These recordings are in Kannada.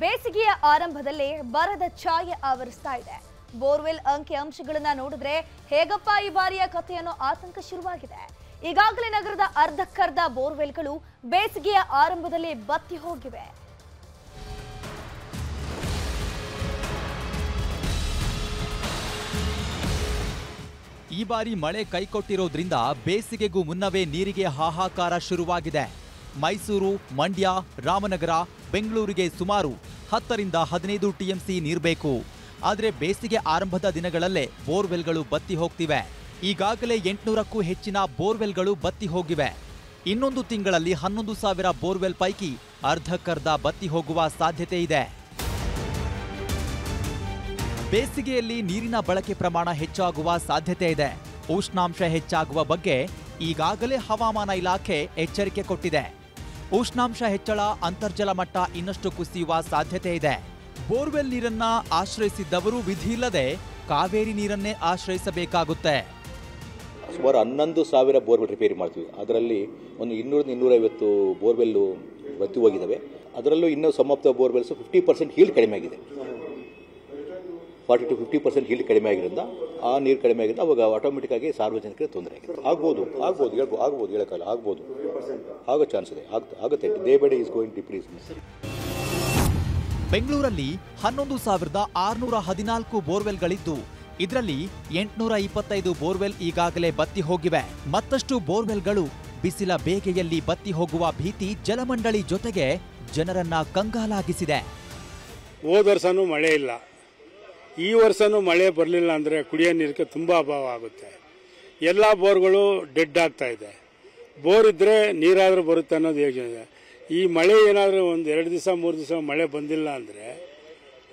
ಬೇಸಿಗೆಯ ಆರಂಭದಲ್ಲಿ ಬರದ ಛಾಯೆ ಆವರಿಸ್ತಾ ಇದೆ. ಬೋರ್ವೆಲ್ ಅಂಕಿ ಅಂಶಗಳನ್ನ ನೋಡಿದ್ರೆ ಹೇಗಪ್ಪ ಈ ಬಾರಿಯ ಕಥೆಯನ್ನು ಆತಂಕ ಶುರುವಾಗಿದೆ. ಈಗಾಗಲೇ ನಗರದ ಅರ್ಧಕ್ಕರ್ಧ ಬೋರ್ವೆಲ್ಗಳು ಬೇಸಿಗೆಯ ಆರಂಭದಲ್ಲಿ ಬತ್ತಿ ಹೋಗಿವೆ. ಈ ಬಾರಿ ಮಳೆ ಕೈಕೊಟ್ಟಿರೋದ್ರಿಂದ ಬೇಸಿಗೆಗೂ ಮುನ್ನವೇ ನೀರಿಗೆ ಹಾಹಾಕಾರ ಶುರುವಾಗಿದೆ. ಮೈಸೂರು, ಮಂಡ್ಯ, ರಾಮನಗರ, ಬೆಂಗಳೂರಿಗೆ ಸುಮಾರು ಹತ್ತರಿಂದ ಹದಿನೈದು ಟಿಎಂಸಿ ನೀರ್ಬೇಕು ಆದರೆ ಬೇಸಿಗೆ ಆರಂಭದ ದಿನಗಳಲ್ಲೇ ಬೋರ್ವೆಲ್ಗಳು ಬತ್ತಿ ಹೋಗ್ತಿವೆ. ಈಗಾಗಲೇ ಎಂಟುನೂರಕ್ಕೂ ಹೆಚ್ಚಿನ ಬೋರ್ವೆಲ್ಗಳು ಬತ್ತಿ ಹೋಗಿವೆ. ಇನ್ನೊಂದು ತಿಂಗಳಲ್ಲಿ ಹನ್ನೊಂದು ಸಾವಿರ ಬೋರ್ವೆಲ್ ಪೈಕಿ ಅರ್ಧಕ್ಕರ್ಧ ಬತ್ತಿ ಹೋಗುವ ಸಾಧ್ಯತೆ ಇದೆ. ಬೇಸಿಗೆಯಲ್ಲಿ ನೀರಿನ ಬಳಕೆ ಪ್ರಮಾಣ ಹೆಚ್ಚಾಗುವ ಸಾಧ್ಯತೆ ಇದೆ. ಉಷ್ಣಾಂಶ ಹೆಚ್ಚಾಗುವ ಬಗ್ಗೆ ಈಗಾಗಲೇ ಹವಾಮಾನ ಇಲಾಖೆ ಎಚ್ಚರಿಕೆ ಕೊಟ್ಟಿದೆ. ಉಷ್ಣಾಂಶ ಹೆಚ್ಚಳ, ಅಂತರ್ಜಲ ಮಟ್ಟ ಇನ್ನಷ್ಟು ಕುಸಿಯುವ ಸಾಧ್ಯತೆ ಇದೆ. ಬೋರ್ವೆಲ್ ನೀರನ್ನ ಆಶ್ರಯಿಸಿದ್ದವರು ವಿಧಿಯಿಲ್ಲದೆ ಕಾವೇರಿ ನೀರನ್ನೇ ಆಶ್ರಯಿಸಬೇಕಾಗುತ್ತೆ. ಸುಮಾರು ಹನ್ನೊಂದು ಸಾವಿರ ಬೋರ್ವೆಲ್ ರಿಪೇರಿ ಮಾಡ್ತೀವಿ. ಅದರಲ್ಲಿ ಒಂದು ಇನ್ನೂರಿಂದ ಇನ್ನೂರೈವತ್ತು ಬೋರ್ವೆಲ್ಲು ಬತ್ತಿ ಹೋಗಿದ್ದಾವೆ ಅದರಲ್ಲೂ ಇನ್ನೂ ಸಮಾಪ್ತ ಬೋರ್ವೆಲ್ಸ್ ಫಿಫ್ಟಿ ಪರ್ಸೆಂಟ್ ಹೀಲ್ ಕಡಿಮೆ ಆಗಿದೆ. Forty to fifty percent yield ಕಡಿಮೆ ಆಗಿರೋದ್ರಿಂದ ಆ ನೀರು ಕಡಿಮೆ ಆಗಿದ್ದ ಅವಾಗ ಆಟೋಮೆಟಿಕ್ ಆಗಿ ಸಾರ್ವಜನಿಕರಿಗೆ ತೊಂದರೆ ಆಗಿದೆ ಆಗ್ಬೋದು ಆಗ್ಬೋದು ಹೇಳ್ಬೋದು ಆಗ್ಬೋದು ಹೇಳೋಕ್ಕಲ್ಲ ಆಗ್ಬೋದು. ಆಗೋ ಚಾನ್ಸ್ ಇದೆ ಆಗ್ ಆಗುತ್ತೆ. Day by day is going decrease ಬೆಂಗಳೂರಲ್ಲಿ ಹನ್ನೊಂದು ಸಾವಿರದ ಆರುನೂರ ಹದಿನಾಲ್ಕು ಬೋರ್ವೆಲ್ಗಳಿದ್ದು ಇದರಲ್ಲಿ ಎಂಟುನೂರ ಇಪ್ಪತ್ತೈದು ಬೋರ್ವೆಲ್ ಈಗಾಗಲೇ ಬತ್ತಿ ಹೋಗಿವೆ. ಮತ್ತಷ್ಟು ಬೋರ್ವೆಲ್ಗಳು ಬಿಸಿಲ ಬೇಗೆಯಲ್ಲಿ ಬತ್ತಿ ಹೋಗುವ ಭೀತಿ ಜಲಮಂಡಳಿ ಜೊತೆಗೆ ಜನರನ್ನ ಕಂಗಾಲಾಗಿಸಿದೆ. ಹೋದ ವರ್ಷನೂ ಮಳೆ ಇಲ್ಲ. ಈ ವರ್ಷನೂ ಮಳೆ ಬರಲಿಲ್ಲ ಅಂದರೆ ಕುಡಿಯೋ ನೀರಿಗೆ ತುಂಬ ಅಭಾವ ಆಗುತ್ತೆ. ಎಲ್ಲ ಬೋರ್ಗಳು ಡೆಡ್ ಆಗ್ತಾ ಇದೆ. ಬೋರ್ ಇದ್ದರೆ ನೀರಾದರೂ ಬರುತ್ತೆ ಅನ್ನೋದು ಯೋಚನೆ ಈ ಮಳೆ ಏನಾದರೂ ಒಂದು ಎರಡು ದಿವಸ, ಮೂರು ದಿವಸ ಮಳೆ ಬಂದಿಲ್ಲ ಅಂದರೆ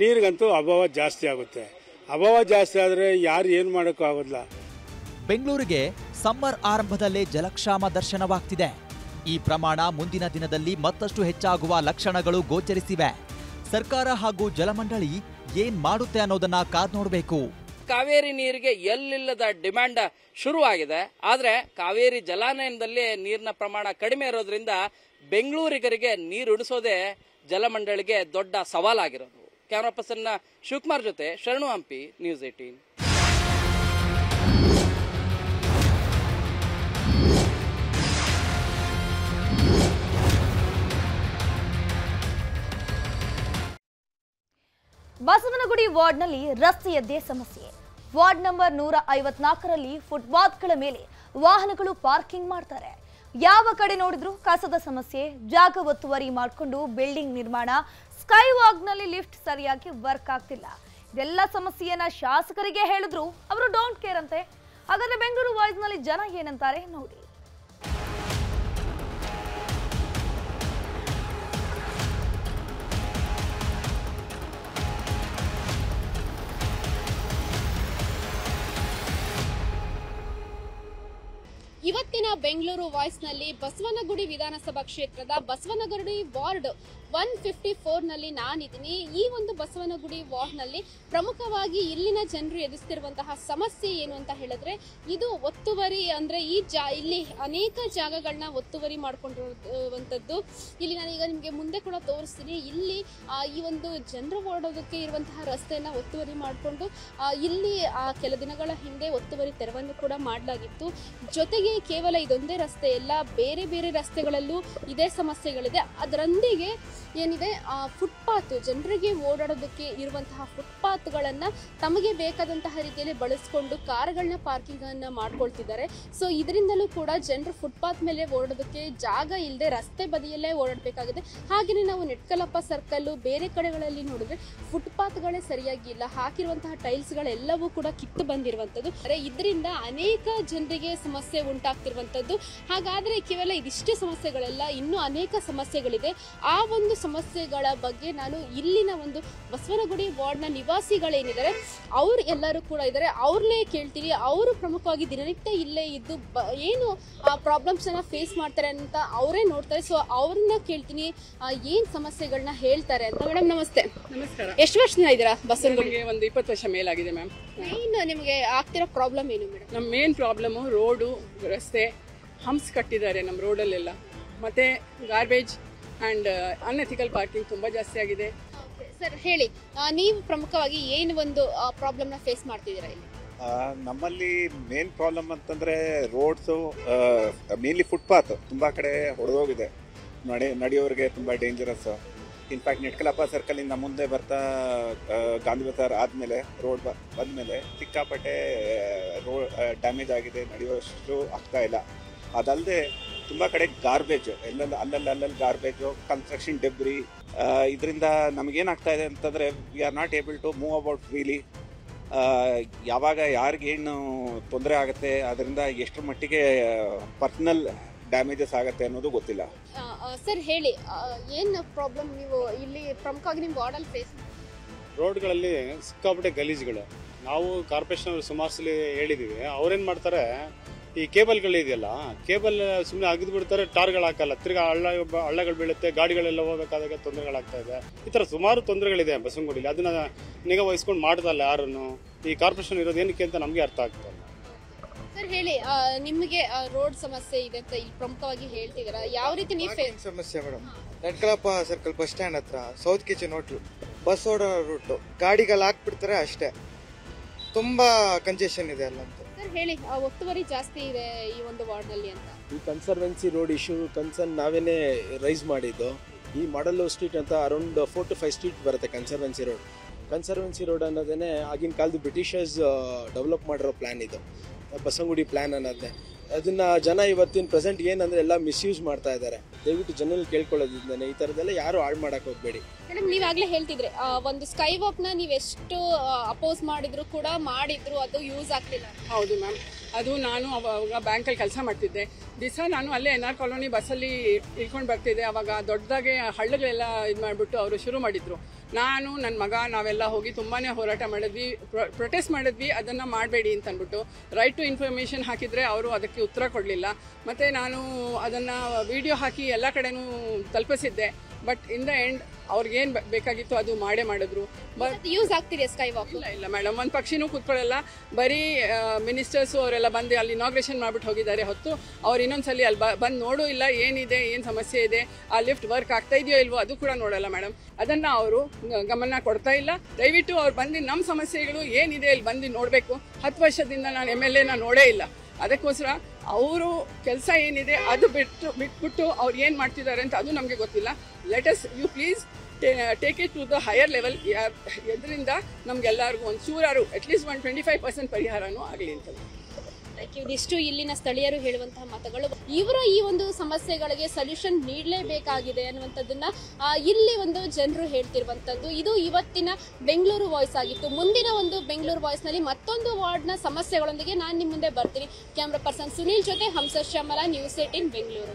ನೀರಿಗಂತೂ ಅಭಾವ ಜಾಸ್ತಿ ಆಗುತ್ತೆ. ಅಭಾವ ಜಾಸ್ತಿ ಆದರೆ ಯಾರು ಏನು ಮಾಡೋಕ್ಕೂ ಆಗೋದಿಲ್ಲ. ಬೆಂಗಳೂರಿಗೆ ಸಮ್ಮರ್ ಆರಂಭದಲ್ಲೇ ಜಲಕ್ಷಾಮ ದರ್ಶನವಾಗ್ತಿದೆ. ಈ ಪ್ರಮಾಣ ಮುಂದಿನ ದಿನದಲ್ಲಿ ಮತ್ತಷ್ಟು ಹೆಚ್ಚಾಗುವ ಲಕ್ಷಣಗಳು ಗೋಚರಿಸಿವೆ. ಸರ್ಕಾರ ಹಾಗೂ ಜಲಮಂಡಳಿ ಏನ್ ಮಾಡುತ್ತೆ ಅನ್ನೋದನ್ನ ಕಾದ್ ನೋಡಬೇಕು. ಕಾವೇರಿ ನೀರಿಗೆ ಎಲ್ಲಿಲ್ಲದ ಡಿಮ್ಯಾಂಡ್ ಶುರುವಾಗಿದೆ. ಆದ್ರೆ ಕಾವೇರಿ ಜಲಾನಯನದಲ್ಲಿ ನೀರಿನ ಪ್ರಮಾಣ ಕಡಿಮೆ ಇರೋದ್ರಿಂದ ಬೆಂಗಳೂರಿಗರಿಗೆ ನೀರು ಉಣಿಸೋದೇ ಜಲಮಂಡಳಿಗೆ ದೊಡ್ಡ ಸವಾಲಾಗಿರೋದು. ಕ್ಯಾಮ್ರಾ ಪರ್ಸನ್ ಶಿವಕುಮಾರ್ ಜೊತೆ ಶರಣು ಹಂಪಿ ನ್ಯೂಸ್ ಏಟೀನ್ ಬಸವನಗುಡಿ ವಾರ್ಡ್ನಲ್ಲಿ ರಸ್ತೆಯದ್ದೇ ಸಮಸ್ಯೆ. ವಾರ್ಡ್ ನಂಬರ್ ನೂರ ಐವತ್ನಾಲ್ಕರಲ್ಲಿ ಫುಟ್ಪಾತ್ಗಳ ಮೇಲೆ ವಾಹನಗಳು ಪಾರ್ಕಿಂಗ್ ಮಾಡ್ತಾರೆ. ಯಾವ ಕಡೆ ನೋಡಿದ್ರು ಕಸದ ಸಮಸ್ಯೆ, ಜಾಗ ಒತ್ತುವರಿ ಮಾಡಿಕೊಂಡು ಬಿಲ್ಡಿಂಗ್ ನಿರ್ಮಾಣ ಸ್ಕೈ ವಾಕ್ನಲ್ಲಿ ಲಿಫ್ಟ್ ಸರಿಯಾಗಿ ವರ್ಕ್ ಆಗ್ತಿಲ್ಲ. ಇದೆಲ್ಲ ಸಮಸ್ಯೆಯನ್ನ ಶಾಸಕರಿಗೆ ಹೇಳಿದ್ರು. ಅವರು ಡೋಂಟ್ ಕೇರ್ ಅಂತೆ. ಹಾಗಾದ್ರೆ ಬೆಂಗಳೂರು ವಾಯ್ಸ್ನಲ್ಲಿ ಜನ ಏನಂತಾರೆ ನೋಡಿ. ಬೆಂಗಳೂರು ವಾಯ್ಸ್ನಲ್ಲಿ ಬಸವನಗುಡಿ ವಿಧಾನಸಭಾ ಕ್ಷೇತ್ರದ ಬಸವನಗುಡಿ ವಾರ್ಡ್ ಒನ್ ಫಿಫ್ಟಿ ಫೋರ್ನಲ್ಲಿ ನಾನಿದ್ದೀನಿ. ಈ ಒಂದು ಬಸವನಗುಡಿ ವಾರ್ಡ್ನಲ್ಲಿ ಪ್ರಮುಖವಾಗಿ ಇಲ್ಲಿನ ಜನರು ಎದುರಿಸ್ತಿರುವಂತಹ ಸಮಸ್ಯೆ ಏನು ಅಂತ ಹೇಳಿದ್ರೆ ಇದು ಒತ್ತುವರಿ ಅಂದ್ರೆ ಈ ಜಾ ಇಲ್ಲಿ ಅನೇಕ ಜಾಗಗಳನ್ನ ಒತ್ತುವರಿ ಮಾಡಿಕೊಂಡಿರುವಂಥದ್ದು. ಇಲ್ಲಿ ನಾನು ಈಗ ನಿಮಗೆ ಮುಂದೆ ಕೂಡ ತೋರಿಸ್ತೀನಿ. ಇಲ್ಲಿ ಈ ಒಂದು ಜನರು ಓಡೋದಕ್ಕೆ ಇರುವಂತಹ ರಸ್ತೆಯನ್ನು ಒತ್ತುವರಿ ಮಾಡಿಕೊಂಡು ಇಲ್ಲಿ ಆ, ಕೆಲ ದಿನಗಳ ಹಿಂದೆ ಒತ್ತುವರಿ ತೆರವನ್ನು ಕೂಡ ಮಾಡಲಾಗಿತ್ತು. ಜೊತೆಗೆ ಕೇವಲ ಇದೊಂದೇ ರಸ್ತೆ ಎಲ್ಲ ಬೇರೆ ಬೇರೆ ರಸ್ತೆಗಳಲ್ಲೂ ಇದೇ ಸಮಸ್ಯೆಗಳಿದೆ. ಅದರೊಂದಿಗೆ ಏನಿದೆ ಫುಟ್ಪಾತ್ ಜನರಿಗೆ ಓಡಾಡೋದಕ್ಕೆ ಇರುವಂತಹ ಫುಟ್ಪಾತ್ಗಳನ್ನು ತಮಗೆ ಬೇಕಾದಂತಹ ರೀತಿಯಲ್ಲಿ ಬಳಸ್ಕೊಂಡು ಕಾರ್ಗಳನ್ನ ಪಾರ್ಕಿಂಗ್ ಅನ್ನ ಮಾಡ್ಕೊಳ್ತಿದ್ದಾರೆ. ಸೊ ಇದರಿಂದಲೂ ಕೂಡ ಜನರು ಫುಟ್ಪಾತ್ ಮೇಲೆ ಓಡಾಡೋದಕ್ಕೆ ಜಾಗ ಇಲ್ಲದೆ ರಸ್ತೆ ಬದಿಯಲ್ಲೇ ಓಡಾಡಬೇಕಾಗಿದೆ. ಹಾಗೆಯೇ ನಾವು ನೆಟ್ಕಲಪ್ಪ ಸರ್ಕಲ್ಲು ಬೇರೆ ಕಡೆಗಳಲ್ಲಿ ನೋಡಿದ್ರೆ ಫುಟ್ಪಾತ್ಗಳೇ ಸರಿಯಾಗಿ ಇಲ್ಲ. ಹಾಕಿರುವಂತಹ ಟೈಲ್ಸ್ಗಳೆಲ್ಲವೂ ಕೂಡ ಕಿತ್ತು ಬಂದಿರುವಂಥದ್ದು. ಅಂದರೆ ಇದರಿಂದ ಅನೇಕ ಜನರಿಗೆ ಸಮಸ್ಯೆ ಉಂಟಾಗ್ತಿರುವಂಥದ್ದು. ಹಾಗಾದರೆ ಕೇವಲ ಇದಿಷ್ಟೇ ಸಮಸ್ಯೆಗಳಲ್ಲ, ಇನ್ನೂ ಅನೇಕ ಸಮಸ್ಯೆಗಳಿದೆ. ಆ ಒಂದು ಸಮಸ್ಯೆಗಳ ಬಗ್ಗೆ ನಾನು ಇಲ್ಲಿನ ಒಂದು ಬಸವನಗುಡಿ ವಾರ್ಡ್ನ ನಿವಾಸಿಗಳೇನಿದ್ದಾರೆ ಅವ್ರು ಎಲ್ಲರೂ ಕೂಡ ಇದ್ದಾರೆ. ಅವ್ರನ್ನೇ ಕೇಳ್ತೀನಿ ಅವರು ಪ್ರಮುಖವಾಗಿ ದಿನನಿತ್ಯ ಇಲ್ಲೇ ಇದ್ದು ಬ ಏನು ಪ್ರಾಬ್ಲಮ್ಸನ್ನು ಫೇಸ್ ಮಾಡ್ತಾರೆ ಅಂತ ಅವರೇ ನೋಡ್ತಾರೆ. ಸೊ ಅವ್ರನ್ನ ಕೇಳ್ತೀನಿ ಏನು ಏನ್ ಸಮಸ್ಯೆಗಳನ್ನ ಹೇಳ್ತಾರೆ ಅಂತ. ಮೇಡಮ್ ನಮಸ್ತೆ. ನಮಸ್ಕಾರ. ಎಷ್ಟು ವರ್ಷದಿಂದ ಇದ್ದೀರಾ ಬಸವನಗುಡಿ? ಒಂದು ಇಪ್ಪತ್ತು ವರ್ಷ ಮೇಲಾಗಿದೆ ಮ್ಯಾಮ್. ಮೇನ್ ನಿಮಗೆ ಆಗ್ತಿರೋ ಪ್ರಾಬ್ಲಮ್ ಏನು ಮೇಡಮ್ ನಮ್ಮ ಮೇನ್ ಪ್ರಾಬ್ಲಮ್ಮು ರೋಡು ರಸ್ತೆ ಹಂಪ್ಸ್ ಕಟ್ಟಿದ್ದಾರೆ ನಮ್ಮ ರೋಡಲ್ಲೆಲ್ಲ ಮತ್ತು ಗಾರ್ಬೇಜ್ ಆ್ಯಂಡ್ ಅನ್ಎಥಿಕಲ್ ಪಾರ್ಕಿಂಗ್ ತುಂಬ ಜಾಸ್ತಿ ಆಗಿದೆ. ಸರ್ ಹೇಳಿ ಆ, ನೀವು ಪ್ರಮುಖವಾಗಿ ಏನು ಒಂದು ಪ್ರಾಬ್ಲಮ್ನ ಫೇಸ್ ಮಾಡ್ತಿದ್ದೀರಾ ಇಲ್ಲಿ? ಆ, ನಮ್ಮಲ್ಲಿ ಮೇನ್ ಪ್ರಾಬ್ಲಮ್ ಅಂತಂದ್ರೆ ರೋಡ್ಸು ಮೇನ್ಲಿ ಫುಟ್ಪಾತ್ ತುಂಬಾ ಕಡೆ ಹೊಡೆದೋಗಿದೆ ನಡೆ ನಡೆಯೋರಿಗೆ ತುಂಬಾ ಡೇಂಜರಸ್ ಇನ್ಫ್ಯಾಕ್ಟ್ ನೆಟ್ಕಲಪ್ಪ ಸರ್ಕಲ್ ಇಂದ ಮುಂದೆ ಬರ್ತಾ ಆ, ಗಾಂಧಿ ಬಜಾರ್ ಆದ್ಮೇಲೆ ರೋಡ್ ಬಂದ್ಮೇಲೆ ಸಿಕ್ಕಾಪಟ್ಟೆ ರೋಡ್ ಡ್ಯಾಮೇಜ್ ಆಗಿದೆ ನಡೆಯುವಷ್ಟು ಆಗ್ತಾ ಇಲ್ಲ. ಅದಲ್ಲದೆ ತುಂಬಾ ಕಡೆ ಗಾರ್ಬೇಜ್ ಎಲ್ಲೆಲ್ಲ ಅಲ್ಲಲ್ಲಿ ಅಲ್ಲಲ್ಲಿ ಗಾರ್ಬೇಜು ಕನ್ಸ್ಟ್ರಕ್ಷನ್ ಡೆಬ್ರಿ ಇದರಿಂದ ನಮಗೇನಾಗ್ತಾ ಇದೆ ಅಂತಂದ್ರೆ we are not able to move about freely ಯಾವಾಗ ಯಾರಿಗೇನು ತೊಂದರೆ ಆಗುತ್ತೆ ಅದರಿಂದ ಎಷ್ಟರ ಮಟ್ಟಿಗೆ ಪರ್ಸನಲ್ ಡ್ಯಾಮೇಜಸ್ ಆಗುತ್ತೆ ಅನ್ನೋದು ಗೊತ್ತಿಲ್ಲ. ಸರ್ ಹೇಳಿ ಏನು ಪ್ರಾಬ್ಲಮ್ ನೀವು ಇಲ್ಲಿ ಪ್ರಮುಖವಾಗಿ ನಿಮ್ಮ ವಾರ್ಡಲ್ಲಿ ಫೇಸ್ ರೋಡ್ಗಳಲ್ಲಿ ಸಿಕ್ಕಾಪಟ್ಟೆ ಗಲೀಜುಗಳು. ನಾವು ಕಾರ್ಪೊರೇಷನ್ ಅವರು ಸುಮಾರು ಸಲ ಹೇಳಿದ್ದೀವಿ ಅವ್ರೇನು ಮಾಡ್ತಾರೆ ಈ ಕೇಬಲ್ಗಳಿದೆಯಲ್ಲ ಕೇಬಲ್ ಸುಮ್ಮನೆ ಅಗಿದು ಬಿಡ್ತಾರೆ ಟಾರ್ಗಳು ಹಾಕಲ್ಲ. ತಿರ್ಗಾ ಹಳ್ಳ ಹಳ್ಳಗಳು ಬೀಳುತ್ತೆ ಗಾಡಿಗಳೆಲ್ಲ ಹೋಗಬೇಕಾದಾಗ ತೊಂದರೆಗಳಾಗ್ತಾ ಇದೆ. ಈ ಥರ ಸುಮಾರು ತೊಂದರೆಗಳಿದೆ ಬಸವನಗುಡಿಲಿ. ಅದನ್ನ ನಿಗಾ ವಹಿಸ್ಕೊಂಡು ಮಾಡ್ದಲ್ಲ ಯಾರನ್ನು? ಈ ಕಾರ್ಪೊರೇಷನ್ ಇರೋದು ಏನಕ್ಕೆ ಅಂತ ನಮಗೆ ಅರ್ಥ ಆಗ್ತಾ ಇಲ್ಲ. ಸರ್ ಹೇಳಿ ಆ, ನಿಮಗೆ ರೋಡ್ ಸಮಸ್ಯೆ ಇದೆ ಅಂತ ಇಲ್ಲಿ ಪ್ರಮುಖವಾಗಿ ಹೇಳ್ತಿದ್ದೀರಾ? ಯಾವ ರೀತಿ ನೀವು ಫೇಸ್ ಸಮಸ್ಯೆ ಮೇಡಮ್. ನಡ್ಕಲಪ್ಪ ಸರ್ಕಲ್ ಬಸ್ ಸ್ಟ್ಯಾಂಡ್ ಹತ್ರ ಸೌತ್ ಕಿಚನ್ ಹೋಟ್ಲು ಬಸ್ ಓಡೋ ರೂಟು ಗಾಡಿಗಳು ಹಾಕ್ಬಿಡ್ತಾರೆ ಅಷ್ಟೇ. ತುಂಬ ಕಂಜೆಷನ್ ಇದೆ ಅಲ್ಲಂತೂ. ಹೇಳಿ ಆ, ಒತ್ತುವರಿ ಜಾಸ್ತಿ ಇದೆ ಈ ಒಂದು ವಾರ್ಡ್ನಲ್ಲಿ ಅಂತ. ಈ ಕನ್ಸರ್ವೆನ್ಸಿ ರೋಡ್ ಇಶ್ಯೂ ಕನ್ಸರ್ನ್ ನಾವೇನೇ ರೈಸ್ ಮಾಡಿದ್ದು ಈ ಮಾಡಲ್ ಸ್ಟ್ರೀಟ್ ಅಂತ around four to five street ಬರುತ್ತೆ ಕನ್ಸರ್ವೆನ್ಸಿ ರೋಡ್. ಕನ್ಸರ್ವೆನ್ಸಿ ರೋಡ್ ಅನ್ನೋದೇ ಆಗಿನ ಕಾಲದ ಬ್ರಿಟಿಷರ್ಸ್ ಡೆವಲಪ್ ಮಾಡಿರೋ ಪ್ಲ್ಯಾನ್ ಇದು. ಬಸಂಗುಡಿ ಪ್ಲ್ಯಾನ್ ಅನ್ನೋದೇ ಅದನ್ನ ಜನ ಇವತ್ತಿನ ಪ್ರೆಸೆಂಟ್ ಏನಂದ್ರೆ ಎಲ್ಲ ಮಿಸ್ಯೂಸ್ ಮಾಡ್ತಾ ಇದ್ದಾರೆ. ದಯವಿಟ್ಟು ಜನರಲ್ಲಿ ಕೇಳ್ಕೊಳ್ಳೋದ್ರಿಂದಾನೆ ಈ ಥರದ್ದೆಲ್ಲ ಯಾರು ಹಾಳು ಮಾಡಕ್ಕೆ ಹೋಗಬೇಡಿ. ಮೇಡಮ್ ನೀವಾಗಲೇ ಹೇಳ್ತಿದ್ರೆ ಆ, ಒಂದು ಸ್ಕೈ ವಾಕ್ನ ನೀವು ಎಷ್ಟು ಅಪೋಸ್ ಮಾಡಿದ್ರು ಕೂಡ ಮಾಡಿದ್ರು ಅದು ಯೂಸ್ ಆಗ್ತಿಲ್ಲ ಹೌದು ಮ್ಯಾಮ್. ಅದು ನಾನು ಅವಾಗ ಬ್ಯಾಂಕಲ್ಲಿ ಕೆಲಸ ಮಾಡ್ತಿದ್ದೆ. ದಿವಸ ನಾನು ಅಲ್ಲೇ ಎನ್ ಆರ್ ಕಾಲೋನಿ ಬಸ್ಸಲ್ಲಿ ಇಳ್ಕೊಂಡು ಬರ್ತಿದ್ದೆ. ಅವಾಗ ದೊಡ್ಡದಾಗೆ ಹಳ್ಳಗಳೆಲ್ಲ ಇದು ಮಾಡಿಬಿಟ್ಟು ಅವರು ಶುರು ಮಾಡಿದ್ರು. ನಾನು ನನ್ನ ಮಗ ನಾವೆಲ್ಲ ಹೋಗಿ ತುಂಬಾ ಹೋರಾಟ ಮಾಡಿದ್ವಿ. ಪ್ರೊಟೆಸ್ಟ್ ಮಾಡಿದ್ವಿ. ಅದನ್ನು ಮಾಡಬೇಡಿ ಅಂತ ಅಂದ್ಬಿಟ್ಟು ರೈಟ್ ಟು ಇನ್ಫಾರ್ಮೇಷನ್ ಹಾಕಿದರೆ ಅವರು ಅದಕ್ಕೆ ಉತ್ತರ ಕೊಡಲಿಲ್ಲ. ಮತ್ತು ನಾನು ಅದನ್ನು ವಿಡಿಯೋ ಹಾಕಿ ಎಲ್ಲ ಕಡೆನೂ ತಲುಪಿಸಿದ್ದೆ. ಬಟ್ ಇನ್ ದ ಎಂಡ್ ಅವ್ರಿಗೇನು ಬೇಕಾಗಿತ್ತು ಅದು ಮಾಡೇ ಮಾಡಿದ್ರು. ಬಟ್ ಯೂಸ್ ಆಗ್ತಿದೆ ಸ್ಕೈ ವಾಕ್ ಇಲ್ಲ ಇಲ್ಲ ಮೇಡಮ್ ಒಂದು ಪಕ್ಷಿನೂ ಕೂತ್ಕೊಳ್ಳಲ್ಲ. ಬರೀ ಮಿನಿಸ್ಟರ್ಸು ಅವರೆಲ್ಲ ಬಂದು ಅಲ್ಲಿ ಇನಾಗ್ರೇಷನ್ ಮಾಡ್ಬಿಟ್ಟು ಹೋಗಿದ್ದಾರೆ ಹೊತ್ತು. ಅವ್ರು ಇನ್ನೊಂದ್ಸಲಿ ಅಲ್ಲಿ ಬಂದು ನೋಡೂ ಇಲ್ಲ ಏನಿದೆ ಏನು ಸಮಸ್ಯೆ ಇದೆ ಆ ಲಿಫ್ಟ್ ವರ್ಕ್ ಆಗ್ತಾ ಇದೆಯೋ ಇಲ್ವೋ ಅದು ಕೂಡ ನೋಡಲ್ಲ ಮೇಡಮ್ ಅದನ್ನು ಅವರು ಗಮನ ಕೊಡ್ತಾ ಇಲ್ಲ. ದಯವಿಟ್ಟು ಅವ್ರು ಬಂದು ನಮ್ಮ ಸಮಸ್ಯೆಗಳು ಏನಿದೆ ಇಲ್ಲಿ ಬಂದು ನೋಡಬೇಕು. ಹತ್ತು ವರ್ಷದಿಂದ ನಾನು ಎಂ ಎಲ್ ಎನ ನೋಡೇ ಇಲ್ಲ. ಅದಕ್ಕೋಸ್ಕರ ಅವರು ಕೆಲಸ ಏನಿದೆ ಅದು ಬಿಟ್ಟು ಬಿಟ್ಬಿಟ್ಟು ಅವ್ರು ಏನು ಮಾಡ್ತಿದ್ದಾರೆ ಅಂತ ಅದು ನಮಗೆ ಗೊತ್ತಿಲ್ಲ. Let us you please take it to the higher level ಇದರಿಂದ ನಮ್ಗೆಲ್ಲರಿಗೂ ಒಂದು ಚೂರಾರು at least one twenty five percent ಪರಿಹಾರನೂ ಆಗಲಿ ಅಂತ. ಇದಿಷ್ಟು ಇಲ್ಲಿನ ಸ್ಥಳೀಯರು ಹೇಳುವಂತಹ ಮತಗಳು, ಇವರ ಈ ಒಂದು ಸಮಸ್ಯೆಗಳಿಗೆ ಸೊಲ್ಯೂಷನ್ ನೀಡಲೇಬೇಕಾಗಿದೆ ಅನ್ನುವಂಥದ್ದನ್ನ ಇಲ್ಲಿ ಒಂದು ಜನರು ಹೇಳ್ತಿರುವಂಥದ್ದು. ಇದು ಇವತ್ತಿನ ಬೆಂಗಳೂರು ವಾಯ್ಸ್ ಆಗಿತ್ತು. ಮುಂದಿನ ಒಂದು ಬೆಂಗಳೂರು ವಾಯ್ಸ್ನಲ್ಲಿ ಮತ್ತೊಂದು ವಾರ್ಡ್ನ ಸಮಸ್ಯೆಗಳೊಂದಿಗೆ ನಾನು ನಿಮ್ಮ ಮುಂದೆ ಬರ್ತೀನಿ. ಕ್ಯಾಮ್ರಾ ಪರ್ಸನ್ ಸುನೀಲ್ ಜೊತೆ ಹಂಸ ಶ್ಯಾಮಲ ನ್ಯೂಸ್ ಏಟಿನ್ ಬೆಂಗಳೂರು